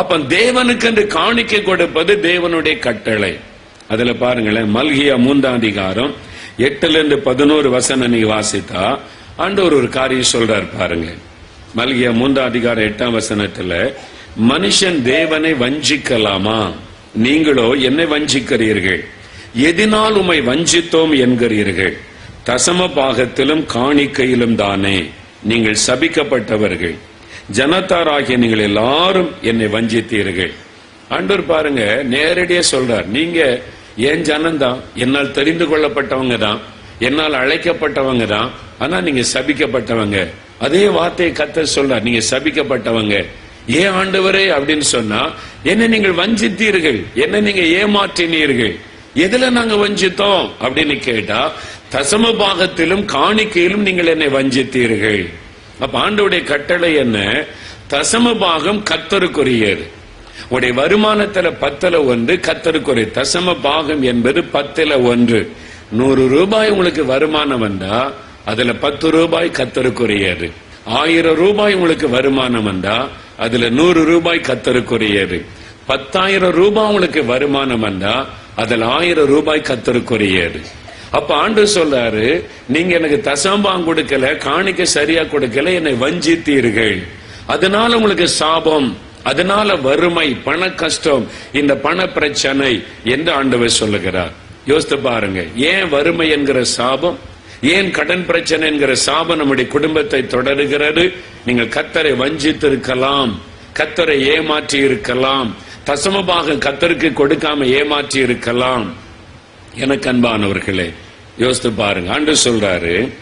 அப்ப தேவனுக்கு என்று காணிக்கை கொடுப்பது தேவனுடைய கட்டளை. அதுல பாருங்களேன் மல்கியா மூன்றாம் அதிகாரம் எட்டுல இருந்து பதினோரு வசனம் நீங்க வாசித்தா ஆண்டவர் ஒரு காரியம் சொல்றாரு பாருங்க. மல்கியா மூன்றாம் அதிகாரம் எட்டாம் வசனத்துல மனுஷன் தேவனை வஞ்சிக்கலாமா? நீங்களோ என்னை வஞ்சிக்கிறீர்கள்? எதினால் உம்மை வஞ்சித்தோம் என்கிறீர்கள்? தசம பாகத்திலும் காணிக்கையிலும் தானே நீங்கள் சபிக்கப்பட்டவர்கள். ஜனத்தாராகிய நீங்கள் எல்லாரும் என்னை வஞ்சித்தீர்கள். ஆண்டவர் பாருங்க நேரடியாக சொல்றார் நீங்க என் ஜனந்தான் என்னால் தெரிந்து கொள்ளப்பட்டவங்க தான் என்னால் அழைக்கப்பட்டவங்க தான் ஆனா நீங்க சபிக்கப்பட்டவங்க. அதே வார்த்தையை கத்த சொல்றார் நீங்க சபிக்கப்பட்டவங்க. ஏன் ஆண்டவரே அப்படின்னு சொன்னா என்ன நீங்கள் வஞ்சித்தீர்கள் என்ன நீங்க ஏமாற்றினீர்கள் எதுல நாங்க வஞ்சித்தோம்? அப்படின்னு கேட்டா தசம பாகத்திலும் காணிக்கையிலும் நீங்கள் என்னை வஞ்சித்தீர்கள். அப்ப ஆண்டவுடைய கட்டளை என்ன? தசம பாகம் கத்தருக்குரியது உடைய வருமானத்துல பத்துல ஒன்று கத்தருக்குரிய தசம பாகம் என்பது பத்துல ஒன்று. நூறு ரூபாய் உங்களுக்கு வருமானம் வந்தா அதுல பத்து ரூபாய் கத்தருக்குரியது ஆயிரம் ரூபாய் உங்களுக்கு வருமானம் வந்தா அதுல நூறு ரூபாய் கத்தருக்குரியது பத்தாயிரம் ரூபாய் உங்களுக்கு வருமானம் வந்தா அதுல ஆயிரம் ரூபாய் கத்தருக்குரியது அப்ப ஆண்டு சொல்றாரு நீங்க எனக்கு தசம்பாங் கொடுக்கல காணிக்க சரியா கொடுக்கல என்னை வஞ்சித்தீர்கள். அதனால உங்களுக்கு சாபம் அதனால வறுமை பண கஷ்டம் இந்த பண பிரச்சனை என்று ஆண்டவர் சொல்லுகிறார். யோசித்து பாருங்க ஏன் வறுமை என்கிற சாபம்? ஏன் கடன் பிரச்சனை என்கிற சாபம் நம்முடைய குடும்பத்தை தொடருகிறது? நீங்கள் கத்தரை வஞ்சித்து இருக்கலாம் கத்தரை ஏமாற்றி இருக்கலாம் தசமபாக கத்தருக்கு கொடுக்காம ஏமாற்றி இருக்கலாம் எனக்கு அன்பானவர்களே யோசித்து பாருங்க. ஆண்டு சொல்றாரு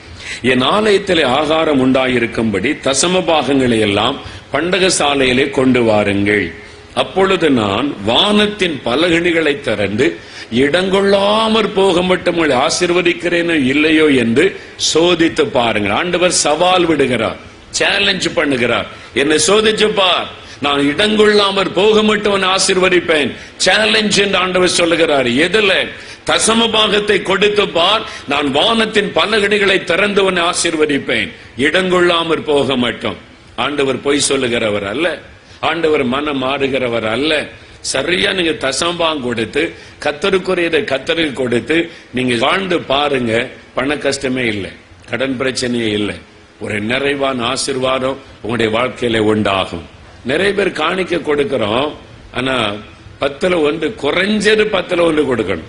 என் ஆலயத்திலே ஆகாரம் உண்டாயிருக்கும்படி தசம பாகங்களை எல்லாம் பண்டக சாலையிலே கொண்டு வாருங்கள். அப்பொழுது நான் வானத்தின் பலகணிகளை திறந்து இடங்கொள்ளாமற் போக மட்டும் உங்களை ஆசிர்வதிக்கிறேனோ இல்லையோ என்று சோதித்து பாருங்கள். ஆண்டவர் சவால் விடுகிறார் சேலஞ்ச் பண்ணுகிறார். என்னை சோதிச்சு பார் நான் இடங்கொள்ளாமற் போக மட்டும் அவன் ஆசிர்வதிப்பேன். சேலஞ்ச் என்று ஆண்டவர் சொல்லுகிறார். எதுல தசம பாகத்தை கொடுத்து பார். நான் வானத்தின் பலகடிகளை திறந்து உன்னை ஆசிர்வதிப்பேன். இடங்கொள்ளாமற் போக மாட்டோம் ஆண்டவர் பொய் சொல்லுகிறவர் அல்ல. ஆண்டவர் மனம் மாறுகிறவர் அல்ல. சரியா நீங்க தசம்பாங் கொடுத்து கத்தருக்குரியதை கத்தருக்கு கொடுத்து நீங்க வாழ்ந்து பாருங்க. பண கஷ்டமே இல்லை. கடன் பிரச்சனையே இல்லை. ஒரு நிறைவான ஆசிர்வாதம் உங்களுடைய வாழ்க்கையில உண்டாகும். நிறைய பேர் காணிக்க கொடுக்கிறோம். ஆனா பத்துல ஒன்று குறைஞ்சது பத்துல ஒன்று கொடுக்கணும்.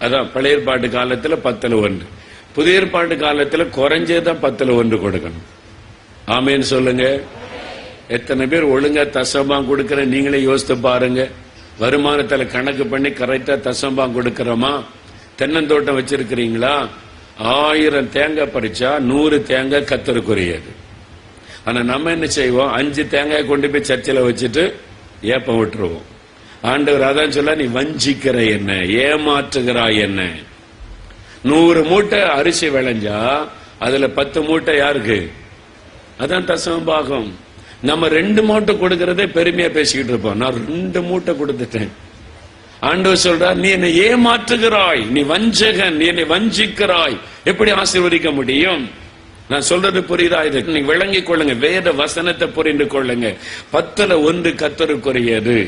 அதான் பழைய ஏற்பாட்டு காலத்துல பத்துல ஒன்று. புதிய ஏற்பாட்டு காலத்துல குறைஞ்சதுதான் பத்துல ஒன்று கொடுக்கணும். ஆமேன்னு சொல்லுங்க. எத்தனை பேர் ஒழுங்கா தசம்பம் கொடுக்கற நீங்களே யோசித்து பாருங்க. வருமானத்துல கணக்கு பண்ணி கரெக்டா தசம்பம் கொடுக்கறோமா? தென்னந்தோட்டம் வச்சிருக்கிறீங்களா? ஆயிரம் தேங்காய் பறிச்சா நூறு தேங்காய் கத்தருக்குரியது. ஆனா நம்ம என்ன செய்வோம்? அஞ்சு தேங்காய் கொண்டு போய் சர்ச்சில் வச்சுட்டு ஏப்பம் விட்டுருவோம். ஆண்டவர் அதான் சொல்ல நீ வஞ்சிக்கிற என்ன? ஏமாற்றுகிறாய் என்ன? நூறு மூட்டை அரிசி விளைஞ்சா அதுல பத்து மூட்டை யாருக்கு? அதான் தசம பாகம். நம்ம ரெண்டு மூட்டை கொடுக்கறதே பெருமையா பேசிக்கிட்டு இருப்போம். நான் ரெண்டு மூட்டை கொடுத்துட்டேன். ஆண்டவர் சொல்றார் நீ என்னை ஏமாற்றுகிறாய் நீ வஞ்சகன் நீ என்னை வஞ்சிக்கிறாய். எப்படி ஆசீர்வதிக்க முடியும்? நான் சொல்றது புரியுதா? இது நீங்க விளங்கிக் கொள்ளுங்க. வேத வசனத்தை புரிந்து கொள்ளுங்க. பத்துல ஒன்று கத்தருக்குரியது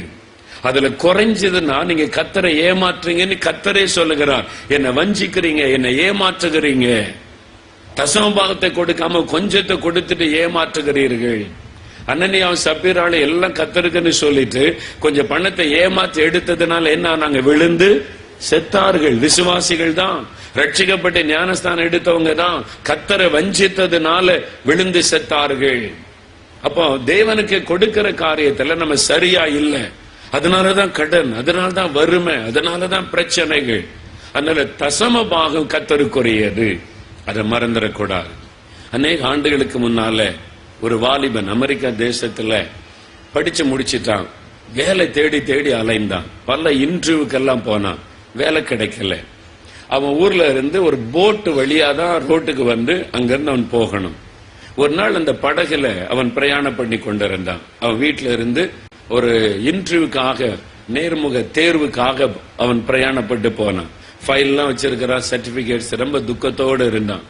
அதுல குறைஞ்சதுன்னா நீங்க கத்தரை ஏமாற்றுங்கன்னு கத்தரே சொல்லுகிறார். என்னை வஞ்சிக்கிறீங்க என்னை ஏமாற்றுகிறீங்க. தசமபாகத்தை கொடுக்காம கொஞ்சத்தை கொடுத்துட்டு ஏமாற்றுகிறீர்கள். அண்ணனியாவும் சப்பீரால எல்லாம் கத்தருக்குன்னு சொல்லிட்டு கொஞ்சம் பணத்தை ஏமாத்தி எடுத்ததுனால என்ன நாங்க விழுந்து செத்தார்கள் விசுவாசிகள் தான் ரட்சிக்கப்பட்ட ஞானஸ்தானம் எடுத்தவங்க தான் கத்தரை வஞ்சித்ததுனால விழுந்து செத்தார்கள். அப்போ தேவனுக்கு கொடுக்கிற காரியத்துல நம்ம சரியா இல்லை. அதனாலதான் கடன் அதனாலதான் வறுமை அதனாலதான் பிரச்சனைகள். அதனால தசம பாகம் கத்தருக்குரியது. அதை மறந்துடக்கூடாது. அநேக ஆண்டுகளுக்கு முன்னால ஒரு வாலிபன் அமெரிக்கா தேசத்துல படிச்சு முடிச்சிட்டான். வேலை தேடி தேடி அலைந்தான். பல இன்டர்வியூக்கெல்லாம் போனான். வேலை கிடைக்கல. அவன் ஊர்ல இருந்து ஒரு போட்டு வழியா தான் ரோட்டுக்கு வந்து அங்கிருந்து அவன் போகணும். ஒரு நாள் அந்த படகுல அவன் பிரயாணம் பண்ணி கொண்டிருந்தான். அவன் வீட்டுல இருந்து ஒரு இன்டர்வியூக்காக நேர்முக தேர்வுக்காக அவன் பிரயாணப்பட்டு போனான். ஃபைல்லாம் வச்சிருக்கிறான் சர்டிபிகேட்ஸ் ரொம்ப துக்கத்தோடு இருந்தான்.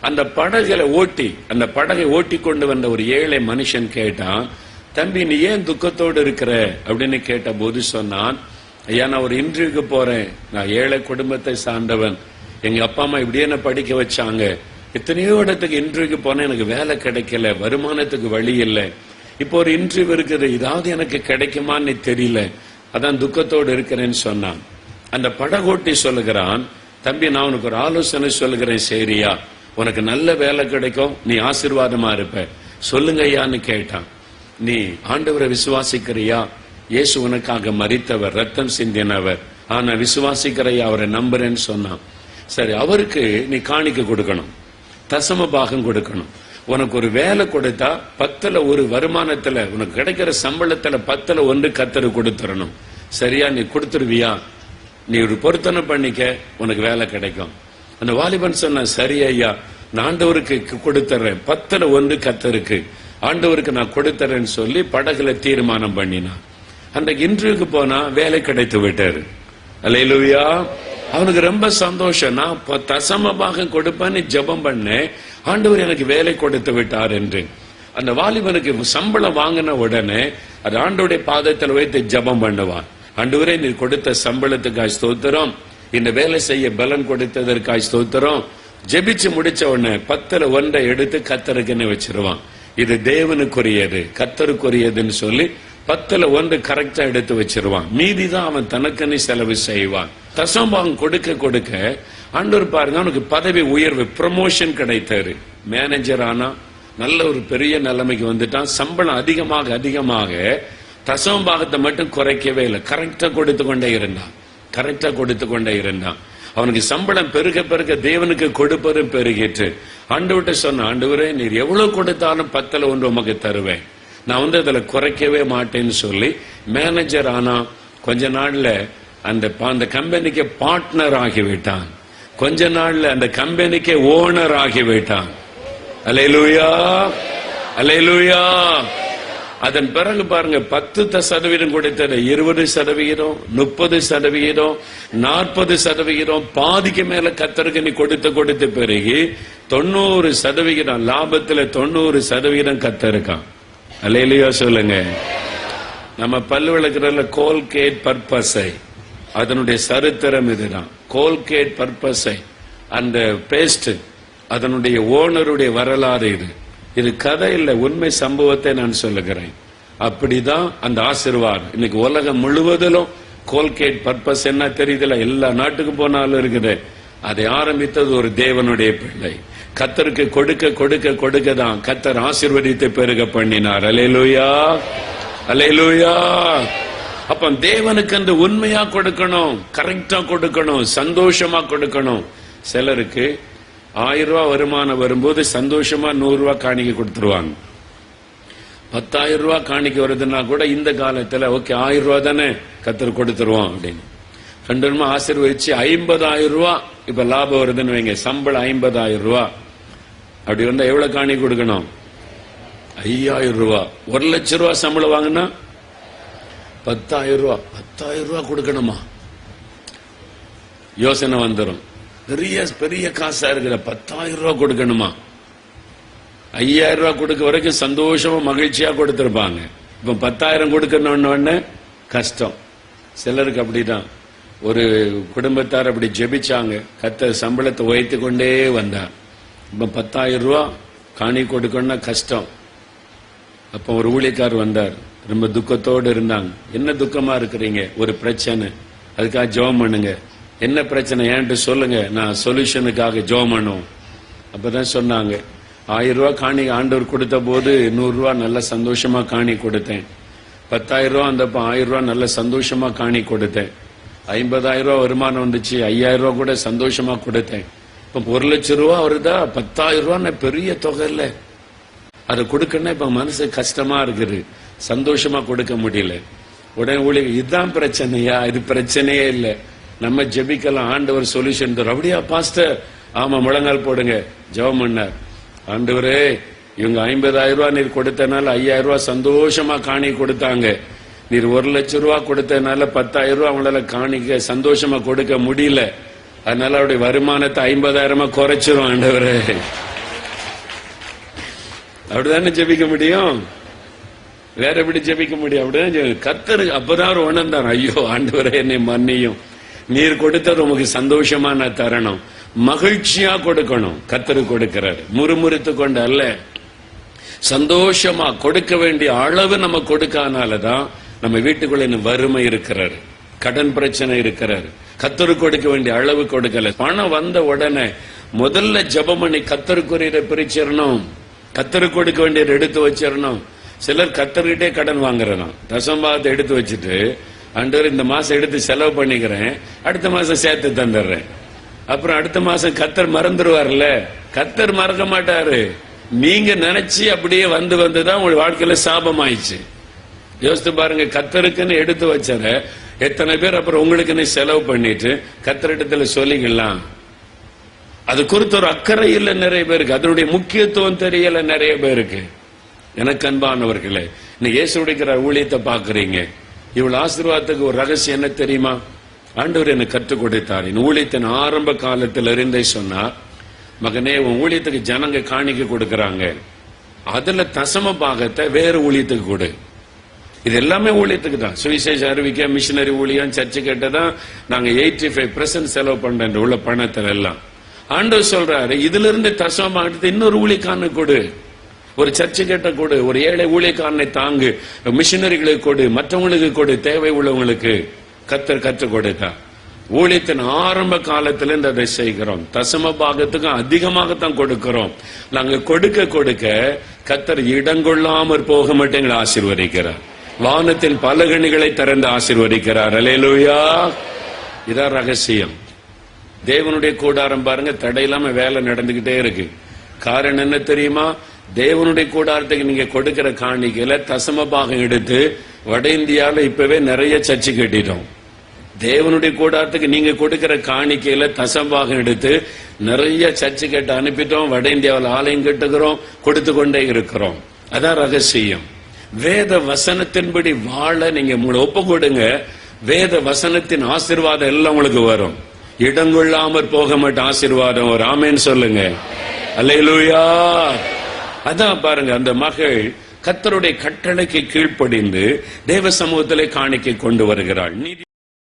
அந்த படகுல ஓட்டி அந்த படகை ஓட்டி கொண்டு வந்த ஒரு ஏழை மனுஷன் கேட்டான் தம்பி நீ ஏன் துக்கத்தோடு இருக்கிற? அப்படின்னு கேட்ட போது சொன்னான் ஐயா நான் ஒரு இன்டர்வியூக்கு போறேன். நான் ஏழை குடும்பத்தை சார்ந்தவன். எங்க அப்பா அம்மா இப்படியே என்ன படிக்க வச்சாங்க? எத்தனையோ இடத்துக்கு இன்டர்வியூக்கு போனேன் எனக்கு வேலை கிடைக்கல வருமானத்துக்கு வழி இல்லை. இப்போ ஒரு இன்டர்வியூ இருக்குது இதாவது எனக்கு கிடைக்குமான்னு தெரியல. அதான் துக்கத்தோடு இருக்கிறேன்னு சொன்னான். அந்த படகோட்டி சொல்லுகிறான் தம்பி நான் உனக்கு ஒரு ஆலோசனை சொல்லுகிறேன் சரியா. உனக்கு நல்ல வேலை கிடைக்கும் நீ ஆசீர்வாதமா இருப்ப. சொல்லுங்க ஐயான்னு கேட்டான். நீ ஆண்டவரை விசுவாசிக்கிறியா? இயேசு உனக்காக மறித்தவர் ரத்தம் சிந்தினவர். ஆனா விசுவாசிக்கிறைய அவரை நம்புறேன்னு சொன்னான். சரி அவருக்கு நீ காணிக்க கொடுக்கணும். தசம பாகம் கொடுக்கணும். உனக்கு ஒரு வேலை கொடுத்தா பத்துல ஒரு வருமானத்துல உனக்கு கிடைக்கிற சம்பளத்துல பத்துல ஒன்று கத்தரு கொடுத்துடணும் சரியா நீ கொடுத்துருவியா? நீ ஒரு பொருத்தனை பண்ணிக்க உனக்கு வேலை கிடைக்கும். அந்த வாலிபன் சொன்ன சரி ஐயா நான் ஆண்டவருக்கு கொடுத்துறேன். பத்துல ஒன்று கத்தருக்கு. ஆண்டவருக்கு நான் கொடுத்துறேன்னு சொல்லி படகுல தீர்மானம் பண்ணினான். அந்த இன்டர்வியூக்கு போனா வேலை கிடைத்து விட்டாரு. அலையிலுவியா அவனுக்கு ரொம்ப சந்தோஷம். நான் தசம பாகம் கொடுப்பேன்னு ஜெபம் பண்ணேன். ஆண்டவர் எனக்கு வேலை கொடுத்து விட்டார் என்று. அந்த வாலிபனுக்கு சம்பளம் வாங்கின உடனே அது ஆண்டோடைய பாதத்தில் வைத்து ஜெபம் பண்ணுவான். ஆண்டவரே நீ கொடுத்த சம்பளத்துக்காய் ஸ்தோத்திரம். இந்த வேலை செய்ய பலன் கொடுத்ததற்காய் ஸ்தோத்திரம். ஜெபிச்சு முடிச்ச உடனே பத்துல ஒன்றை எடுத்து கத்தருக்குன்னு வச்சிருவான். இது தேவனுக்குரியது கத்தருக்குரியதுன்னு சொல்லி பத்துல ஒன்று கரெக்டா எடுத்து வச்சிருவான். மீதி தான் அவன் தனக்குன்னு செலவு செய்வான். தசம்பாகம் கொடுக்க கொடுக்க ஆண்டவர் பாருங்க அவனுக்கு பதவி உயர்வு ப்ரமோஷன் கிடைத்தாரு. மேனேஜர் ஆனா நல்ல ஒரு பெரிய நிலைமைக்கு வந்துட்டான். சம்பளம் அதிகமாக அதிகமாக தசம்பாகத்தை மட்டும் குறைக்கவே இல்லை. கரெக்டா கொடுத்து கொண்டே இருந்தான். கரெக்டா கொடுத்து கொண்டே இருந்தான். அவனுக்கு சம்பளம் பெருக பெருக தேவனுக்கு கொடுப்பதும் பெருகிட்டு ஆண்டவர்கிட்ட சொன்ன ஆண்டு நீர் எவ்வளவு கொடுத்தாலும் பத்துல ஒன்று உமக்கு தருவேன். நான் வந்து அதில் குறைக்கவே மாட்டேன்னு சொல்லி மேனேஜர் ஆனால் கொஞ்ச நாளில் அந்த அந்த கம்பெனிக்கு பார்ட்னர் ஆகிவிட்டான். கொஞ்ச நாள்ல அந்த கம்பெனிக்கு ஓனர் ஆகிவிட்டான். அலையலூயா அலையலூயா அதன் பிறகு பாருங்க பத்து சதவீதம் கொடுத்தது இருபது சதவிகிதம் முப்பது சதவிகிதம் நாற்பது சதவிகிதம் பாதிக்கு மேல கத்தருக்கு நீ கொடுத்து கொடுத்து பிறகு தொண்ணூறு சதவிகிதம் லாபத்துல தொண்ணூறு சதவிகிதம் கத்தருக்கான். அலையிலையோ சொல்லுங்க. நம்ம பல்லு விளக்குறதுல கோல்கேட் பர்பஸை அதனுடைய சரித்திரம் இதுதான். கோல்கேட் பர்பஸை அந்த பேஸ்ட் அதனுடைய ஓனருடைய வரலாறு இது. இது கதை இல்லை உண்மை சம்பவத்தை நான் சொல்லுகிறேன். அப்படிதான் அந்த ஆசிர்வாதம் இன்னைக்கு உலகம் முழுவதிலும் கோல்கேட் பர்பஸ் என்ன தெரியுதுல? எல்லா நாட்டுக்கும் போனாலும் இருக்குது. அதை ஆரம்பித்தது ஒரு தேவனுடைய பிள்ளை. கத்தருக்கு கொடுக்க கொடுக்க கொடுக்க தான் கத்தர் ஆசிர்வதித்து பெருக பண்ணினார். அலேலூயா அலேலூயா அப்ப தேவனுக்கு அந்த உண்மையா கொடுக்கணும் கரெக்டா கொடுக்கணும் சந்தோஷமா கொடுக்கணும். சிலருக்கு ஆயிரம் ரூபாய் வருமானம் வரும்போது சந்தோஷமா நூறு ரூபாய் காணிக்கை கொடுத்துருவாங்க. பத்தாயிரம் ரூபாய் காணிக்கை வருதுன்னா கூட இந்த காலத்துல ஓகே ஆயிரம் ரூபாய் தானே கத்தர் கொடுத்துருவோம் அப்படின்னு. ரெண்டு ஆசீர்வதிச்சு ஐம்பதாயிரம் ரூபா. இப்ப லாபம் வருதுன்னு வைங்க. சம்பளம் ஐம்பதாயிரம் ரூபா. அப்படி வந்தா எவ்வளவு காணி கொடுக்கணும்? ஐயாயிரம் ரூபா. ஒரு லட்சம் ரூபா சம்பளம் வாங்கினா பத்தாயிரம் ரூபா. பத்தாயிரம் ரூபா கொடுக்கணுமா? யோசனை வந்துடும் பெரிய பெரிய காசா இருக்கிற பத்தாயிரம் ரூபா கொடுக்கணுமா? ஐயாயிரம் ரூபாய் கொடுக்க வரைக்கும் சந்தோஷமா மகிழ்ச்சியா கொடுத்துருப்பாங்க. இப்ப பத்தாயிரம் கொடுக்கணும்னு உடனே கஷ்டம். சிலருக்கு அப்படிதான். ஒரு குடும்பத்தார் அப்படி ஜெபிச்சாங்க. கத்த சம்பளத்தை உயர்த்தி கொண்டே வந்தார். இப்போ பத்தாயிரம் ரூபா காணி கொடுக்கணும்னா கஷ்டம். அப்போ ஒரு ஊழியக்கார் வந்தார். ரொம்ப துக்கத்தோடு இருந்தாங்க. என்ன துக்கமா இருக்கிறீங்க? ஒரு பிரச்சனை. அதுக்காக ஜெபம் பண்ணுங்க. என்ன பிரச்சனை? ஏன்ட்டு சொல்லுங்க. நான் சொல்யூஷனுக்காக ஜோம் பண்ணுவோம். அப்பதான் சொன்னாங்க. ஆயிரம் ரூபா காணி ஆண்டவர் கொடுத்த போது நூறுரூவா நல்ல சந்தோஷமா காணி கொடுத்தேன். பத்தாயிரம் ரூபா அந்த ஆயிரம் ரூபா நல்ல சந்தோஷமா காணி கொடுத்தேன். ஐம்பதாயிரம் ரூபா வருமானம் வந்துச்சு. ஐயாயிரம் ரூபா கூட சந்தோஷமா கொடுத்தேன். இப்ப ஒரு லட்சம் ரூபா வருதா? பத்தாயிரம் ரூபான்னு பெரிய தொகை இல்லை. அதை கொடுக்கணும்னா இப்ப மனசு கஷ்டமா இருக்குது. சந்தோஷமா கொடுக்க முடியல. உடனே ஊழியர் இதுதான் பிரச்சனையா? இது பிரச்சனையே இல்லை. நம்ம ஜெபிக்கலாம். ஆண்டவர் சொல்யூஷன் தரும். அப்படியா பாஸ்டர் ஆமா முழங்கால் போடுங்க. ஜெபம் பண்ணார். ஆண்டவரே இவங்க ஐம்பதாயிரம் ரூபா நீர் கொடுத்தனால ஐயாயிரம் ரூபா சந்தோஷமா காணி கொடுத்தாங்க. நீர் ஒரு லட்சம் ரூபா கொடுத்தனால பத்தாயிரம் ரூபாய் அவங்களால காணிக்க சந்தோஷமா கொடுக்க முடியல. அதனால அவருடைய வருமானத்தை ஐம்பதாயிரமா குறைச்சிரும் ஆண்டவர். அப்படிதானே ஜெபிக்க முடியும்? வேற எப்படி ஜெபிக்க முடியும்? அப்படிதான் கத்தரு அப்பதான் அவர் உணர்ந்தார். ஐயோ ஆண்டவரே என்னை மன்னியும். நீர் கொடுத்தது உமக்கு நான் தரணும். மகிழ்ச்சியா கொடுக்கணும். கத்தரு கொடுக்கிறார். முறுமுறுத்து கொண்டு அல்ல. சந்தோஷமா கொடுக்க வேண்டிய அளவு நம்ம கொடுக்காதனாலதான் நம்ம வீட்டுக்குள்ள இன்னும் வறுமை இருக்கிறாரு. கடன் பிரச்சனை இருக்கிறாரு. கத்தரு கொடுக்க வேண்டிய அளவு கொடுக்கல. பணம் வந்த உடனே முதல்ல ஜெபம் பண்ணி கத்தருக்குரிய பிரிச்சிடணும். கத்தரு கொடுக்க வேண்டியதை எடுத்து வச்சிடணும். சிலர் கத்தர்கிட்டே கடன் வாங்குறதாம் தசம்பாகத்தை எடுத்து வச்சுட்டு அண்டர் இந்த மாசம் எடுத்து செலவு பண்ணிக்கிறேன். அடுத்த மாசம் சேர்த்து தந்துடுறேன். அப்புறம் அடுத்த மாசம் கத்தர் மறந்துடுவார்ல. கத்தர் மறக்க மாட்டாரு. நீங்க நினைச்சு அப்படியே வந்து வந்துதான் உங்க வாழ்க்கையில சாபம் ஆயிடுச்சு யோசித்து பாருங்க கத்தருக்குன்னு எடுத்து வச்சத எத்தனை பேர் அப்புறம் உங்களுக்குன்னு செலவு பண்ணிட்டு கத்தரிடத்துல சொல்லிக்கலாம். அது குறித்து ஒரு அக்கறை இல்லை நிறைய பேருக்கு. அதனுடைய முக்கியத்துவம் தெரியல நிறைய பேருக்கு. எனக்கு அன்பானவர்களே இன்னைக்கு உடைக்கிற ஊழியத்தை பாக்குறீங்க இவள் ஆசீர்வாதத்துக்கு ஒரு ரகசியம் என்ன தெரியுமா? ஆண்டவர் எனக்கு கற்றுக் கொடுத்தார். என் ஊழியத்தின் ஆரம்ப காலத்தில் இருந்தே சொன்னா மகனே உன் ஊழியத்துக்கு ஜனங்க காணிக்க கொடுக்கறாங்க. அதுல தசம பாகத்தை வேறு ஊழியத்துக்கு கொடு. இது எல்லாமே ஊழியத்துக்கு தான். சுவிசேஷ அறிவிக்க மிஷினரி ஊழியம் சர்ச்சு கேட்டதான் நாங்க எயிட்டி ஃபைவ் செலவு பண்றேன் உள்ள பணத்துல எல்லாம். ஆண்டவர் சொல்றாரு இதுல இருந்து தசம பாகத்தை இன்னொரு ஊழிக்கான கொடு. ஒரு சர்ச்சு கேட்ட கொடு ஒரு ஏழை ஊழியக்காரனை தாங்கு. மிஷினரிகளுக்கு கொடு மற்றவங்களுக்கு கொடு தேவை உள்ளவங்களுக்கு கத்தர் கற்றுக் கொடுத்தா. ஊழியத்தின் ஆரம்ப காலத்துல இருந்து அதை செய்கிறோம். தசம பாகத்துக்கும் அதிகமாகத்தான் கொடுக்கிறோம். நாங்க கொடுக்க கொடுக்க கத்தர் இடங்கொள்ளாமற் போக மாட்டேங்களை ஆசிர்வதிக்கிறார் ஆசீர்வதிக்கிறார். வானத்தின் பலகணிகளை திறந்து ஆசிர்வதிக்கிறார். அலேலூயா இதான் ரகசியம். தேவனுடைய கூடாரம் பாருங்க தடையில்லாம வேலை நடந்துகிட்டே இருக்கு. காரணம் என்ன தெரியுமா? தேவனுடைய கூடாரத்துக்கு நீங்க கொடுக்கிற காணிக்கையில தசம பாகம் எடுத்து வட இந்தியாவில இப்பவே நிறைய சர்ச்சு கட்டிட்டோம். தேவனுடைய கூடாரத்துக்கு நீங்க கொடுக்கிற காணிக்கையில தசம்பாகம் எடுத்து நிறைய சர்ச்சு கட்ட அனுப்பிட்டோம். வட இந்தியாவில் ஆலயம் கட்டுகிறோம் கொடுத்து கொண்டே இருக்கிறோம். அதான் ரகசியம். வேத வசனத்தின்படி வாழ நீங்க உங்களை ஒப்பு கொடுங்க வேத வசனத்தின் ஆசீர்வாதம் எல்லாம் உங்களுக்கு வரும். இடங்கொள்ளாமற் போக மாட்டேன் ஆசீர்வாதம் ஒரு ஆமேன்னு சொல்லுங்க. அல்லையிலூயா அதான் பாருங்க அந்த மகள் கத்தருடைய கட்டளைக்கு கீழ்ப்படிந்து தேவ சமூகத்திலே காணிக்கை கொண்டு வருகிறாள். நீதி